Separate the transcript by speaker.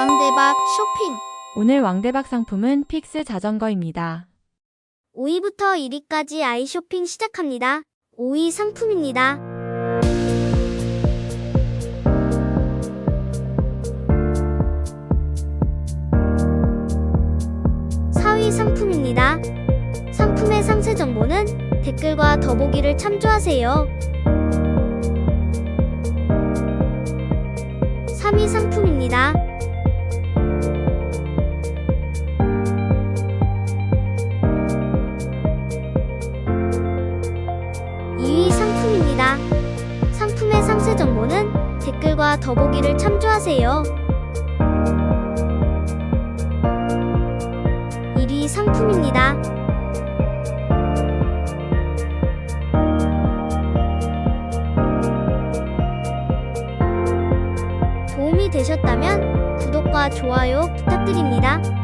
Speaker 1: 왕대박 쇼핑
Speaker 2: 오늘 왕대박 상품은 픽스 자전거입니다.
Speaker 1: 5위부터 1위까지 아이 쇼핑 시작합니다. 5위 상품입니다. 사위 상품입니다. 상품의 상세 정보는 댓글과 더보기를 참조하세요. 3위 상품입니다. 이위 상품입니다. 상품의 상세 정보는 댓글과 더보기를 참조하세요. 1위 상품입니다. 도움이 되셨다면 구독과 좋아요 부탁드립니다.